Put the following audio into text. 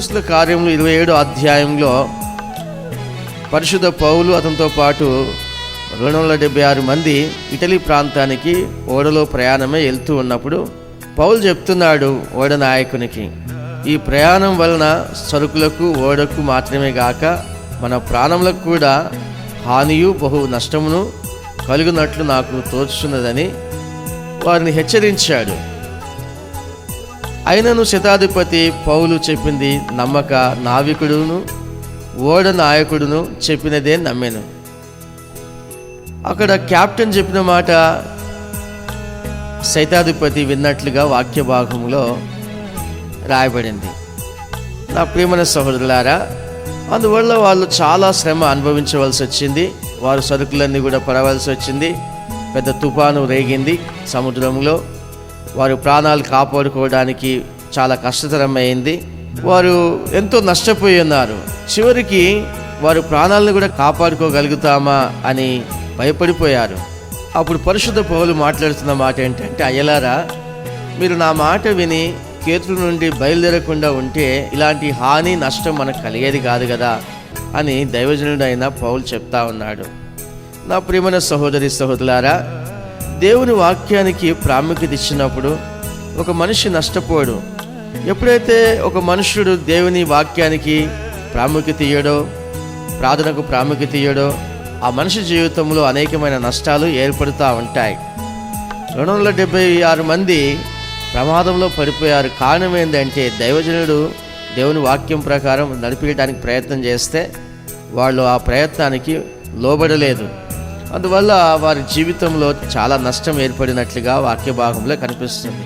అపోస్తుల కార్యములు ఇరవై ఏడో అధ్యాయంలో పరిశుద్ధ పౌలు అతనితో పాటు రెండు వందల డెబ్బై ఆరు మంది ఇటలీ ప్రాంతానికి ఓడలో ప్రయాణమే వెళ్తూ ఉన్నప్పుడు పౌలు చెప్తున్నాడు ఓడ నాయకునికి ఈ ప్రయాణం వలన సరుకులకు ఓడకు మాత్రమే గాక మన ప్రాణములకు కూడా హానియు బహు నష్టమును కలుగునట్లు నాకు తోచుతున్నదని వారిని హెచ్చరించాడు. అయినను శతాధిపతి పౌలు చెప్పింది నమ్మక నావికుడును ఓడ నాయకుడును చెప్పినదే నమ్మాను. అక్కడ క్యాప్టెన్ చెప్పిన మాట శైతాధిపతి విన్నట్లుగా వాక్య భాగంలో రాయబడింది. నా ప్రియమైన సహోదరులారా అందువల్ల వాళ్ళు చాలా శ్రమ అనుభవించవలసి వచ్చింది. వారు సరుకులన్నీ కూడా పడవలసి వచ్చింది. పెద్ద తుఫాను రేగింది సముద్రంలో. వారు ప్రాణాలు కాపాడుకోవడానికి చాలా కష్టతరమైంది. వారు ఎంతో నష్టపోయి ఉన్నారు. చివరికి వారు ప్రాణాలను కూడా కాపాడుకోగలుగుతామా అని భయపడిపోయారు. అప్పుడు పరిశుద్ధ పౌలు మాట్లాడుతున్న మాట ఏంటంటే అయ్యలారా మీరు నా మాట విని కేతుల నుండి బయలుదేరకుండా ఉంటే ఇలాంటి హాని నష్టం మనకు కలిగేది కాదు కదా అని దైవజనుడైన పౌలు చెప్తా ఉన్నాడు. నా ప్రియమైన సహోదరి సహోదరులారా దేవుని వాక్యానికి ప్రాముఖ్యత ఇచ్చినప్పుడు ఒక మనిషి నష్టపోడు ఎప్పుడైతే ఒక మనుషుడు దేవుని వాక్యానికి ప్రాముఖ్యత ఇయ్యడో ప్రార్థనకు ప్రాముఖ్యత ఇయ్యడో ఆ మనిషి జీవితంలో అనేకమైన నష్టాలు ఏర్పడుతూ ఉంటాయి. రెండు వందల డెబ్బై ఆరు మంది ప్రమాదంలో పడిపోయారు. కారణం ఏంటంటే దైవజనుడు దేవుని వాక్యం ప్రకారం నడిపించడానికి ప్రయత్నం చేస్తే వాళ్ళు ఆ ప్రయత్నానికి లోబడలేదు. అందువల్ల వారి జీవితంలో చాలా నష్టం ఏర్పడినట్లుగా వాక్య భాగంలో కనిపిస్తుంది.